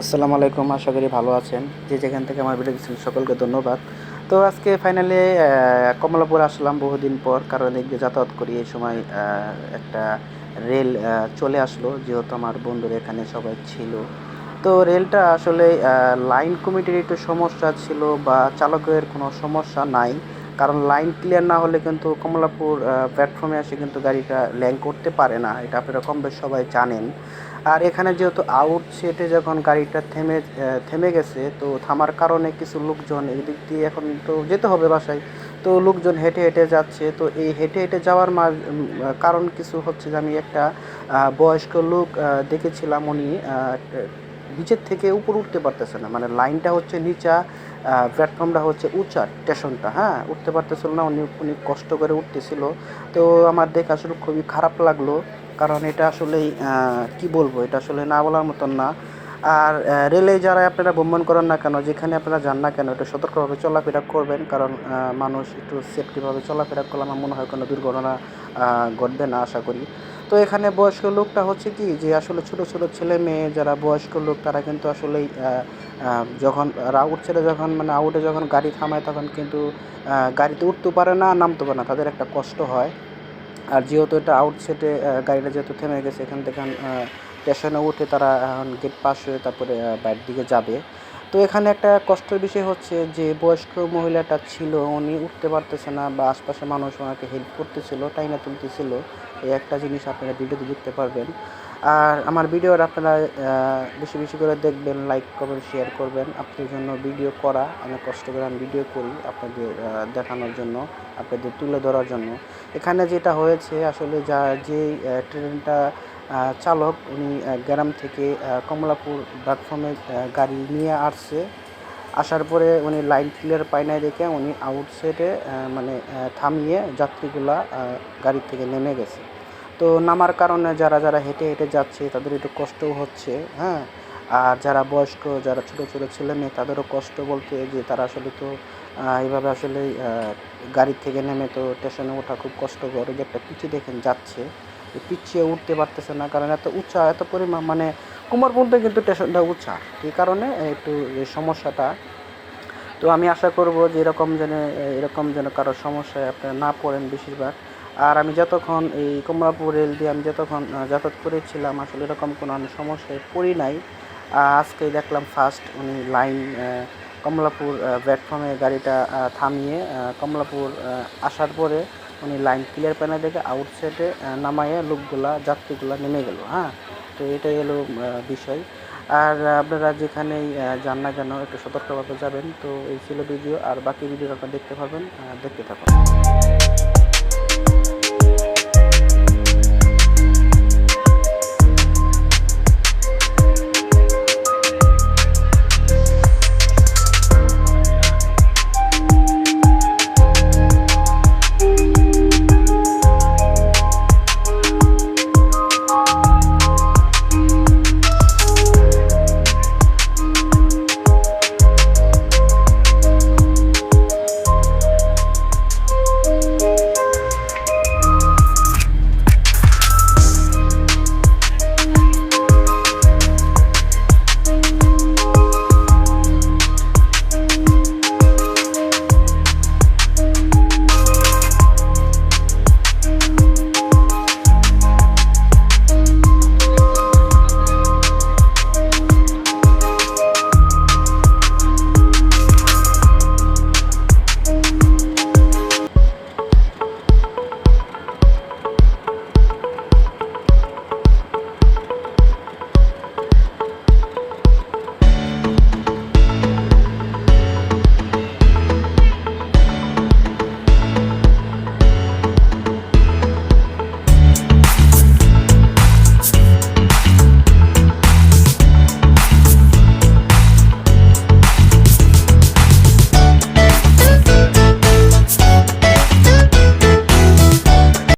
আসসালামু আলাইকুম, আশা করি ভালো আছেন। যে যেখান থেকে আমার ভিডিও দিচ্ছেন সকলকে ধন্যবাদ। তো আজকে ফাইনালি কমলাপুর আসলাম বহুদিন পর, কারণ এদিকে যাতায়াত করি, এই সময় একটা রেল চলে আসলো, যেহেতু আমার বন্ধুর এখানে সবাই ছিল। তো রেলটা আসলে লাইন কমিটির একটু সমস্যা ছিল বা চালকের কোনো সমস্যা নাই। কারণ লাইন ক্লিয়ার না হলে কিন্তু কমলাপুর প্ল্যাটফর্মে এসে কিন্তু গাড়িটা ল্যাং করতে পারে না। এটা আপনারা কম বেশ সবাই জানেন। আর এখানে যেহেতু আউট সেটে যখন গাড়িটা থেমে থেমে গেছে, তো থামার কারণে কিছু লোকজন এদিক দিয়ে এখন তো যেতে হবে বাসায়। তো লোকজন হেঁটে হেঁটে যাচ্ছে। তো এই হেঁটে হেঁটে যাওয়ার মা কারণ কিছু হচ্ছে যে আমি একটা বয়স্ক লোক দেখেছিলাম উনি নিচের থেকে উপর উঠতে পারতেছে না। মানে লাইনটা হচ্ছে নিচা প্ল্যাটফর্মটা হচ্ছে উঁচা স্টেশনটা হ্যাঁ? উঠতে পারতেছিল না উনি উনি কষ্ট করে উঠতেছিল। তো আমার দেখে আসলে খুবই খারাপ লাগল কারণ এটা আসলেই আহ, কি বলব এটা আসলে না বলার মতন না। আর রেলে যারা আপনারা ভ্রমণ করেন না কেন যেখানে আপনারা যান না কেন একটু সতর্কভাবে চলাফেরা করবেন কারণ মানুষ একটু সেফটিভাবে চলাফেরা করলে আমার মনে হয় কোনো দুর্ঘটনা ঘটবে না আশা করি। তো এখানে বয়স্ক লোকটা হচ্ছে কি যে আসলে ছোট ছোট ছেলে মেয়ে যারা বয়স্ক লোক তারা কিন্তু আহ, যখন আউট ছেড়ে যখন মানে আউটে যখন গাড়ি থামায় তখন কিন্তু গাড়িতে উঠতে পারে না নামতে পারে না তাদের একটা কষ্ট হয়। আর যেহেতু এটা আউটসেটে গাড়িটা যেহেতু থেমে গেছে এখান থেকে স্টেশনে উঠে তারা এখন গেট পাস হয়ে তারপরে বাইরের দিকে যাবে। তো এখানে একটা কষ্টের বিষয় হচ্ছে যে বয়স্ক মহিলাটা ছিল, উনি উঠতে পারতেছে না বা আশপাশে মানুষ ওনাকে হেল্প করতেছিল, টাইনা তুলতেছিল। এই একটা জিনিস আপনারা ভিডিওতে দেখতে পারবেন। আর আমার ভিডিওর আপনারা বেশি বেশি করে দেখবেন লাইক করবেন শেয়ার করবেন। আপনাদের জন্য ভিডিও করা অনেক কষ্ট করে আমি ভিডিও করি আপনাদের দেখানোর জন্য, আপনাদের তুলে ধরার জন্য। এখানে যেটা হয়েছে আসলে যা যে ট্রেনটা চালক, উনি গ্রাম থেকে কমলাপুর প্ল্যাটফর্মে গাড়ি নিয়ে আসছে। আসার পরে উনি লাইন ক্লিয়ার পায় নাই দেখে উনি আউটসাইডে মানে থামিয়ে যাত্রীগুলা গাড়ি থেকে নেমে গেছে। তো নামার কারণে যারা যারা হেঁটে হেঁটে যাচ্ছে, তাদের একটু কষ্টও হচ্ছে হ্যাঁ? আর যারা বয়স্ক, যারা ছোট ছোট ছেলে মেয়ে, তাদেরও কষ্ট বলতে যে তারা আসলে তো এইভাবে আসলে গাড়ি থেকে নেমে তো স্টেশনে ওঠা খুব কষ্টকর। যে একটা পিচি দেখেন যাচ্ছে। পিছিয়ে উঠতে পারতেছে না, কারণ এত উঁচা, এত পরিমাণ মানে কোমর কিন্তু স্টেশনটা উঁচা। এই কারণে একটু সমস্যাটা। তো আমি আশা করব যে এরকম যেন এরকম যেন কারও সমস্যায় আপনারা না পড়েন বেশিরভাগ। আর আমি যতক্ষণ এই কমলাপুর রেল দিয়ে আমি যতক্ষণ যাতায়াত করেছিলাম, আসলে এরকম কোনো আমি সমস্যায় পড়ি নাই। আজকে দেখলাম ফার্স্ট উনি লাইন কমলাপুর প্ল্যাটফর্মে গাড়িটা থামিয়ে কমলাপুর আসার পরে উনি লাইন ক্লিয়ার প্যানে দেখে আউটসাইডে নামাইয়া লোকগুলা যাত্রীগুলা নেমে গেল হ্যাঁ? তো এটাই হলো বিষয়। আর আপনারা যেখানেই আহ, যান না কেন একটু সতর্কভাবে যাবেন। তো এই ছিল ভিডিও আর বাকি ভিডিও আপনারা দেখতে পাবেন দেখতে থাকুন।